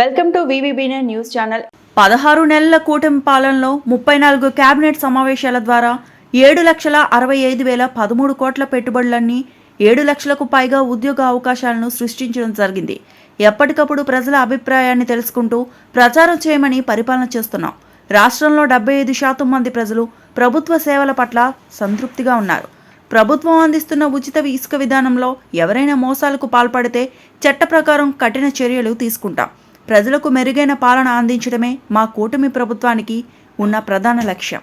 Welcome to వివిబినే news channel. పదహారు నెలల కూటమి పాలనలో ముప్పై నాలుగు కేబినెట్ సమావేశాల ద్వారా ఏడు లక్షల అరవై ఐదు వేల పదమూడు కోట్ల పెట్టుబడులన్నీ ఏడు లక్షలకు పైగా ఉద్యోగ అవకాశాలను సృష్టించడం జరిగింది. ఎప్పటికప్పుడు ప్రజల అభిప్రాయాన్ని తెలుసుకుంటూ ప్రచారం చేయమని పరిపాలన చేస్తున్నాం. రాష్ట్రంలో డెబ్బై ఐదు శాతం మంది ప్రజలు ప్రభుత్వ సేవల పట్ల సంతృప్తిగా ఉన్నారు. ప్రభుత్వం అందిస్తున్న ఉచిత ఇసుక విధానంలో ఎవరైనా మోసాలకు పాల్పడితే చట్ట ప్రకారం కఠిన చర్యలు తీసుకుంటాం. ప్రజలకు మెరుగైన పాలన అందించడమే మా కూటమి ప్రభుత్వానికి ఉన్న ప్రధాన లక్ష్యం.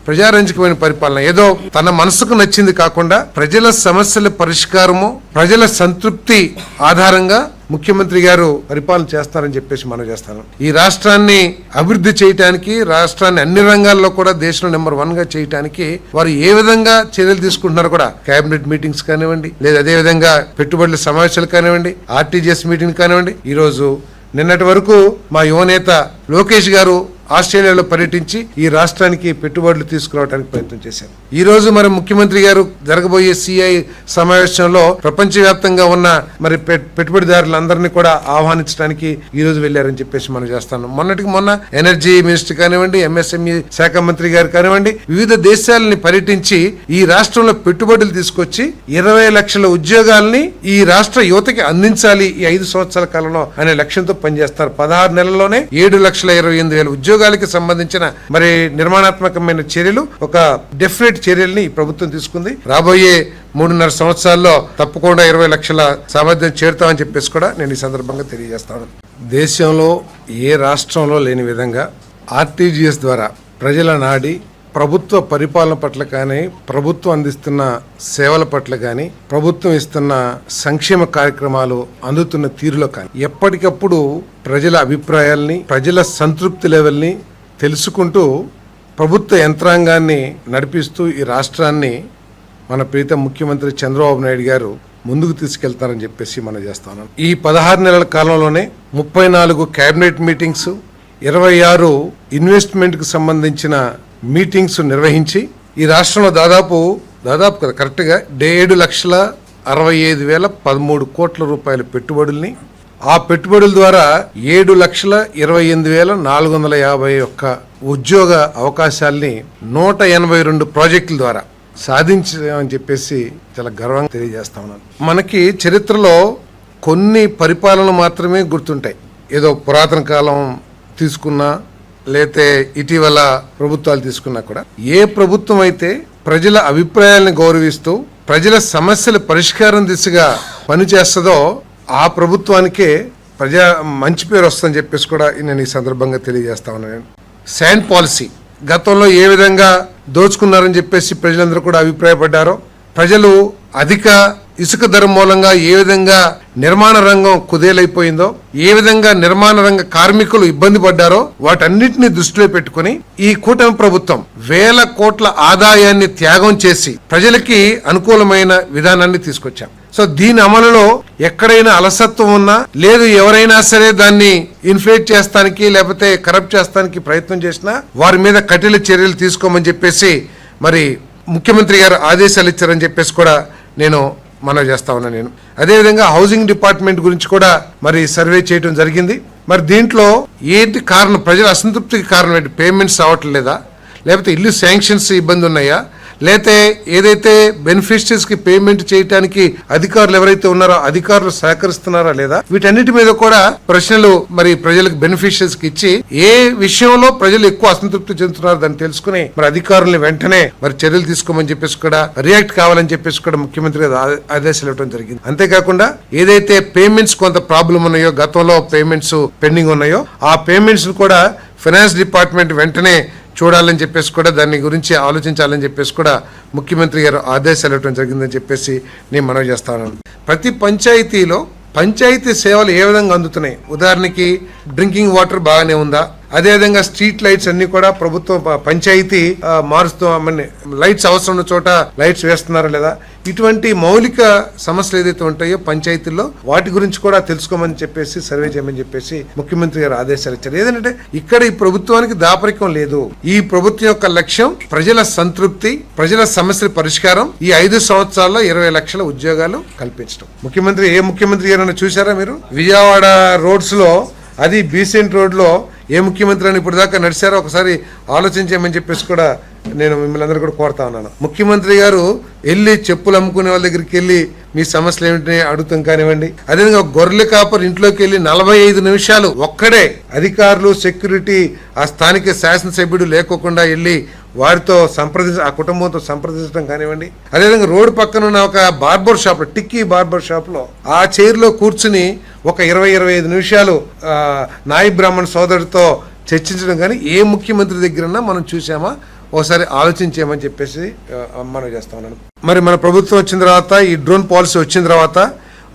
ప్రజారంజకమైన పరిపాలన ఏదో తన మనసుకు నచ్చింది కాకుండా ప్రజల సమస్యల పరిష్కారము ప్రజల సంతృప్తి ఆధారంగా ముఖ్యమంత్రి గారు పరిపాలన చేస్తారని చెప్పేసి మనం చేస్తాను. ఈ రాష్ట్రాన్ని అభివృద్ధి చేయటానికి రాష్ట్రాన్ని అన్ని రంగాల్లో కూడా దేశంలో నెంబర్ వన్గా చేయటానికి వారు ఏ విధంగా చర్యలు తీసుకుంటున్నారు కూడా కేబినెట్ మీటింగ్స్ కానివ్వండి లేదా అదే విధంగా పెట్టుబడుల సమావేశాలు కానివ్వండి ఆర్టీజీఎస్ మీటింగ్ కానివ్వండి ఈ రోజు నిన్నటి వరకు మా యువనేత లోకేష్ గారు ఆస్ట్రేలియాలో పర్యటించి ఈ రాష్ట్రానికి పెట్టుబడులు తీసుకురావడానికి ప్రయత్నం చేశారు. ఈ రోజు మరి ముఖ్యమంత్రి గారు జరగబోయే సిఐ సమావేశంలో ప్రపంచవ్యాప్తంగా ఉన్న మరి పెట్టుబడిదారులందరినీ కూడా ఆహ్వానించడానికి ఈ రోజు వెళ్ళారని చెప్పేసి మనం చేస్తాను. మొన్నటికి మొన్న ఎనర్జీ మినిస్టర్ కానివ్వండి ఎంఎస్ఎంఈ శాఖ మంత్రి గారు కానివ్వండి వివిధ దేశాలని పర్యటించి ఈ రాష్ట్రంలో పెట్టుబడులు తీసుకొచ్చి ఇరవై లక్షల ఉద్యోగాల్ని ఈ రాష్ట్ర యువతకి అందించాలి ఈ ఐదు సంవత్సరాల కాలంలో అనే లక్ష్యంతో పనిచేస్తారు. పదహారు నెలల్లోనే ఏడు లక్షల ఇరవై ఎనిమిది వేల ఉద్యోగాలకి సంబంధించిన మరి నిర్మాణాత్మకమైన చర్యలు ఒక డెఫినెట్ చర్యల్ని ప్రభుత్వం తీసుకుంది. రాబోయే మూడున్నర సంవత్సరాల్లో తప్పకుండా ఇరవై లక్షల సామర్థ్యం చేరుతామని చెప్పేసి కూడా నేను ఈ సందర్భంగా తెలియజేస్తాను. దేశంలో ఏ రాష్ట్రంలో లేని విధంగా ఆర్టీజీఎస్ ద్వారా ప్రజల నాడి ప్రభుత్వ పరిపాలన పట్ల కానీ ప్రభుత్వం అందిస్తున్న సేవల పట్ల కానీ ప్రభుత్వం ఇస్తున్న సంక్షేమ కార్యక్రమాలు అందుతున్న తీరులో కానీ ఎప్పటికప్పుడు ప్రజల అభిప్రాయాల్ని ప్రజల సంతృప్తి లెవెల్ని తెలుసుకుంటూ ప్రభుత్వ యంత్రాంగాన్ని నడిపిస్తూ ఈ రాష్ట్రాన్ని మన ప్రీతం ముఖ్యమంత్రి చంద్రబాబు నాయుడు గారు ముందుకు తీసుకెళ్తారని చెప్పేసి మనం చేస్తాను ఈ పదహారు నెలల కాలంలోనే ముప్పై నాలుగు కేబినెట్ మీటింగ్స్ ఇరవై ఆరు ఇన్వెస్ట్మెంట్కి సంబంధించిన మీటింగ్స్ నిర్వహించి ఈ రాష్ట్రంలో దాదాపు దాదాపు కదా కరెక్ట్గా ఏడు లక్షల అరవై ఐదు వేల పదమూడు కోట్ల రూపాయల పెట్టుబడుల్ని ఆ పెట్టుబడుల ద్వారా ఏడు లక్షల ఇరవై ఎనిమిది వేల నాలుగు వందల యాభై ఒక్క ఉద్యోగ అవకాశాల్ని నూట ఎనభై రెండు ప్రాజెక్టుల ద్వారా సాధించామని చెప్పేసి చాలా గర్వంగా తెలియజేస్తా ఉన్నాను. మనకి చరిత్రలో కొన్ని పరిపాలనలు మాత్రమే గుర్తుంటాయి. ఏదో పురాతన కాలం తీసుకున్నా లేతే ఇటీవల ప్రభుత్వాలు తీసుకున్నా కూడా ఏ ప్రభుత్వం అయితే ప్రజల అభిప్రాయాలను గౌరవిస్తూ ప్రజల సమస్యల పరిష్కారం దిశగా పనిచేస్తుందో ఆ ప్రభుత్వానికే ప్రజా మంచి పేరు వస్తుందని చెప్పేసి కూడా నేను ఈ సందర్భంగా తెలియజేస్తా ఉన్నాను. Sand policy. గతంలో ఏ విధంగా దోచుకున్నారని చెప్పేసి ప్రజలందరూ కూడా అభిప్రాయపడ్డారో ప్రజలు అధిక ఇసుక ధర మూలంగా ఏ విధంగా నిర్మాణ రంగం కుదేలైపోయిందో ఏ విధంగా నిర్మాణ రంగ కార్మికులు ఇబ్బంది పడ్డారో వాటన్నిటిని దృష్టిలో పెట్టుకుని ఈ కూటమి ప్రభుత్వం వేల కోట్ల ఆదాయాన్ని త్యాగం చేసి ప్రజలకి అనుకూలమైన విధానాన్ని తీసుకొచ్చాం. సో దీని అమలులో ఎక్కడైనా అలసత్వం ఉన్నా లేదు ఎవరైనా సరే దాన్ని ఇన్ఫ్లేట్ చేస్తానికి లేకపోతే కరప్ట్ చేస్తానికి ప్రయత్నం చేసినా వారి మీద కఠిన చర్యలు తీసుకోమని చెప్పేసి మరి ముఖ్యమంత్రి గారు ఆదేశాలు ఇచ్చారని చెప్పేసి కూడా నేను మనవి చేస్తా ఉన్నా నేను. అదేవిధంగా హౌసింగ్ డిపార్ట్మెంట్ గురించి కూడా మరి సర్వే చేయడం జరిగింది. మరి దీంట్లో ఏంటి కారణం? ప్రజల అసంతృప్తికి కారణం ఏంటి? పేమెంట్స్ అవ్వట్లేదా లేకపోతే ఇల్లు శాంక్షన్స్ ఇబ్బంది ఉన్నాయా లేతే ఏదైతే బెనిఫిషరీస్కి పేమెంట్ చేయడానికి అధికారులు ఎవరైతే ఉన్నారో అధికారులు సహకరిస్తున్నారా లేదా? వీటన్నిటి మీద కూడా ప్రశ్నలు మరి ప్రజలకు బెనిఫిషరీస్కి ఇచ్చి ఏ విషయంలో ప్రజలు ఎక్కువ అసంతృప్తి చెందుతున్నారు దాన్ని తెలుసుకుని మరి అధికారులను వెంటనే మరి చర్యలు తీసుకోమని చెప్పేసి కూడా రియాక్ట్ కావాలని చెప్పేసి కూడా ముఖ్యమంత్రి ఆదేశాలు ఇవ్వడం జరిగింది. అంతేకాకుండా ఏదైతే పేమెంట్స్ కొంత ప్రాబ్లం ఉన్నాయో గతంలో పేమెంట్స్ పెండింగ్ ఉన్నాయో ఆ పేమెంట్స్ కూడా ఫైనాన్స్ డిపార్ట్మెంట్ వెంటనే చూడాలని చెప్పేసి కూడా దాని గురించి ఆలోచించాలని చెప్పేసి కూడా ముఖ్యమంత్రి గారు ఆదేశాలు ఇవ్వడం జరిగిందని చెప్పేసి నేను మనవి చేస్తాను ప్రతి పంచాయతీలో పంచాయతీ సేవలు ఏ విధంగా అందుతున్నాయి? ఉదాహరణకి డ్రింకింగ్ వాటర్ బాగానే ఉందా? అదేవిధంగా స్ట్రీట్ లైట్స్ అన్ని కూడా ప్రభుత్వం పంచాయతీ మారుస్తూ లైట్స్ అవసరం ఉన్న చోట లైట్స్ వేస్తున్నారా లేదా? ఇటువంటి మౌలిక సమస్యలు ఏదైతే ఉంటాయో పంచాయతీల్లో వాటి గురించి కూడా తెలుసుకోమని చెప్పేసి సర్వే చేయమని చెప్పేసి ముఖ్యమంత్రి గారు ఆదేశాలు ఇచ్చారు. ఏదంటే ఇక్కడ ఈ ప్రభుత్వానికి దాపరికం లేదు. ఈ ప్రభుత్వం యొక్క లక్ష్యం ప్రజల సంతృప్తి ప్రజల సమస్యల పరిష్కారం ఈ ఐదు సంవత్సరాల్లో ఇరవై లక్షల ఉద్యోగాలు కల్పించడం. ముఖ్యమంత్రి ఏ ముఖ్యమంత్రి గారైనా చూసారా మీరు? విజయవాడ రోడ్స్లో అది బీసెంట్ రోడ్లో ఏ ముఖ్యమంత్రి అని ఇప్పుడు దాకా నడిచారో ఒకసారి ఆలోచించామని చెప్పేసి కూడా నేను మిమ్మల్ని అందరూ కూడా కోరుతా ఉన్నాను. ముఖ్యమంత్రి గారు వెళ్ళి చెప్పులు అమ్ముకునే వాళ్ళ దగ్గరికి వెళ్ళి మీ సమస్యలు ఏమిటి అడుగుతాం కానివ్వండి. అదేవిధంగా గొర్రెల కాపర్ ఇంట్లోకి వెళ్ళి నలభై ఐదు నిమిషాలు ఒక్కడే అధికారులు సెక్యూరిటీ ఆ స్థానిక శాసనసభ్యుడు లేకోకుండా వెళ్ళి వారితో సంప్రదించ ఆ కుటుంబంతో సంప్రదించడం కానివ్వండి. అదేవిధంగా రోడ్డు పక్కన ఉన్న ఒక బార్బర్ షాప్ టిక్కీ బార్బర్ షాప్లో ఆ చైర్లో కూర్చుని ఒక ఇరవై ఇరవై ఐదు నిమిషాలు నాయి బ్రాహ్మణ్ సోదరుడితో చర్చించడం కానీ ఏ ముఖ్యమంత్రి దగ్గరన్నా మనం చూసామా ఒకసారి ఆలోచించామని చెప్పేసి మనం చేస్తా ఉన్నాను. మరి మన ప్రభుత్వం వచ్చిన తర్వాత ఈ డ్రోన్ పాలసీ వచ్చిన తర్వాత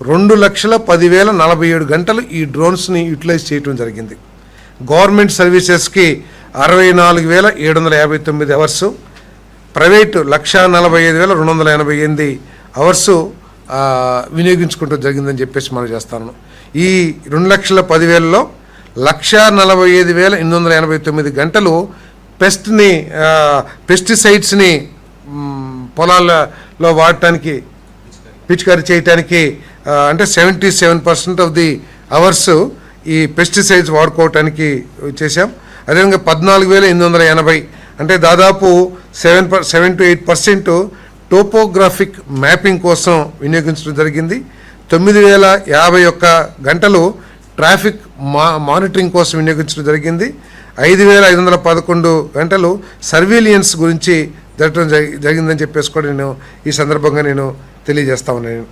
రెండు లక్షల పదివేల నలభై ఏడు గంటలు ఈ డ్రోన్స్ని యూటిలైజ్ చేయడం జరిగింది. గవర్నమెంట్ సర్వీసెస్కి అరవై నాలుగు వేల ఏడు వందల యాభై తొమ్మిది అవర్సు ప్రైవేటు లక్షా నలభై ఐదు వేల రెండు వందల ఎనభై ఎనిమిది అవర్స్ వినియోగించుకుంటూ జరిగిందని చెప్పేసి మనం చేస్తాను. ఈ రెండు లక్షల పదివేలలో లక్షా నలభై ఐదు వేల ఎనిమిది వందల ఎనభై తొమ్మిది గంటలు పెస్ట్ని పెస్టిసైడ్స్ని పొలాలలో వాడటానికి పిచికారీ చేయటానికి అంటే seventy seven percent of the hours ఈ పెస్టిసైడ్స్ వాడుకోవటానికి చేశాం. అదేవిధంగా పద్నాలుగు వేల ఎనిమిది వందల ఎనభై అంటే దాదాపు seven per seven to eight percent topographic mapping కోసం వినియోగించడం జరిగింది. తొమ్మిది వేల యాభై ఒక్క గంటలు ట్రాఫిక్ మా మానిటరింగ్ కోసం వినియోగించడం జరిగింది. ఐదు వేల ఐదు వందల పదకొండు గంటలు సర్వీలియన్స్ గురించి జరగడం జరిగిందని చెప్పేసి కూడా నేను ఈ సందర్భంగా నేను తెలియజేస్తా ఉన్నాను.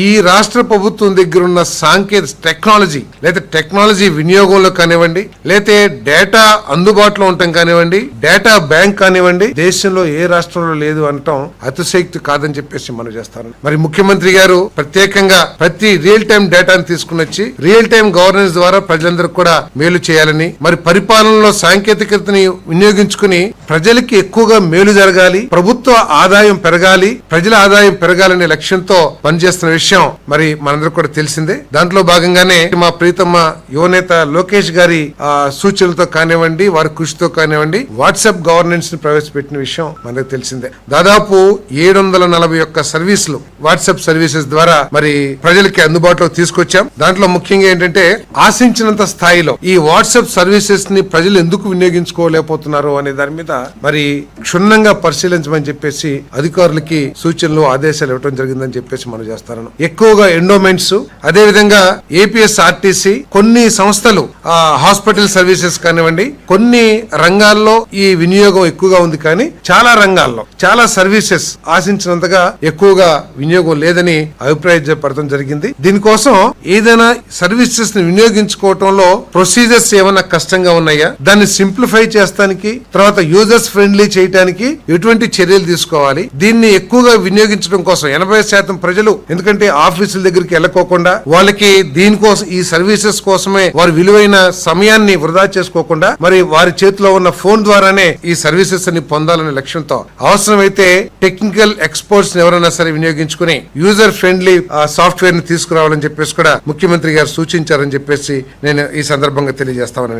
ఈ రాష్ట్ర ప్రభుత్వం దగ్గర ఉన్న సాంకేతిక టెక్నాలజీ లేదా టెక్నాలజీ వినియోగంలో కానివ్వండి లేతే డేటా అందుబాటులో ఉండటం కానివ్వండి డేటా బ్యాంక్ కానివ్వండి దేశంలో ఏ రాష్ట్రంలో లేదు అనటం అతిశయక్తి కాదని చెప్పేసి మనం చేస్తాను. మరి ముఖ్యమంత్రి గారు ప్రత్యేకంగా ప్రతి రియల్ టైం డేటాను తీసుకుని వచ్చి రియల్ టైం గవర్నెన్స్ ద్వారా ప్రజలందరికీ కూడా మేలు చేయాలని మరి పరిపాలనలో సాంకేతికతని వినియోగించుకుని ప్రజలకి ఎక్కువగా మేలు జరగాలి ప్రభుత్వ ఆదాయం పెరగాలి ప్రజల ఆదాయం పెరగాలనే లక్ష్యంతో పనిచేస్తున్న విషయం విషయం మరి మనందరికి కూడా తెలిసిందే. దాంట్లో భాగంగానే మా ప్రీతమ్మ యువనేత లోకేష్ గారి ఆ, సూచనలతో కానివ్వండి వారి కృషితో కానివ్వండి వాట్సాప్ గవర్నెన్స్ని ప్రవేశపెట్టిన విషయం మనకు తెలిసిందే. దాదాపు ఏడు వందల నలభై ఒక్క సర్వీసులు వాట్సాప్ సర్వీసెస్ ద్వారా మరి ప్రజలకి అందుబాటులో తీసుకొచ్చాం. దాంట్లో ముఖ్యంగా ఏంటంటే ఆశించినంత స్థాయిలో ఈ వాట్సాప్ సర్వీసెస్ని ప్రజలు ఎందుకు వినియోగించుకోలేకపోతున్నారు అనే దాని మీద మరి క్షుణ్ణంగా పరిశీలించమని చెప్పేసి అధికారులకి సూచనలు ఆదేశాలు ఇవ్వడం జరిగిందని చెప్పేసి మనం చేస్తాను ఎక్కువగా ఎండోమెంట్స్ అదే విధంగా ఏపీఎస్ ఆర్టీసీ కొన్ని సంస్థలు హాస్పిటల్ సర్వీసెస్ కానివ్వండి కొన్ని రంగాల్లో ఈ వినియోగం ఎక్కువగా ఉంది కానీ చాలా రంగాల్లో చాలా సర్వీసెస్ ఆశించినంతగా ఎక్కువగా వినియోగం లేదని అభిప్రాయపడటం జరిగింది. దీనికోసం ఏదైనా సర్వీసెస్ని వినియోగించుకోవటంలో ప్రొసీజర్స్ ఏమైనా కష్టంగా ఉన్నాయా? దాన్ని సింప్లిఫై చేస్తానికి తర్వాత యూజర్స్ ఫ్రెండ్లీ చేయడానికి ఎటువంటి చర్యలు తీసుకోవాలి? దీన్ని ఎక్కువగా వినియోగించడం కోసం ఎనభై శాతం ప్రజలు ఎందుకంటే ఎందుకంటే ఆఫీసుల దగ్గరికి వెళ్ళకోకుండా వాళ్ళకి దీనికోసం ఈ సర్వీసెస్ కోసమే వారి విలువైన సమయాన్ని వృధా చేసుకోకుండా మరి వారి చేతిలో ఉన్న ఫోన్ ద్వారానే ఈ సర్వీసెస్ని పొందాలనే లక్ష్యంతో అవసరమైతే టెక్నికల్ ఎక్స్పర్ట్స్ ఎవరైనా సరే వినియోగించుకుని యూజర్ ఫ్రెండ్లీ సాఫ్ట్వేర్ని తీసుకురావాలని చెప్పేసి కూడా ముఖ్యమంత్రి గారు సూచించారని చెప్పేసి నేను ఈ సందర్భంగా తెలియజేస్తామని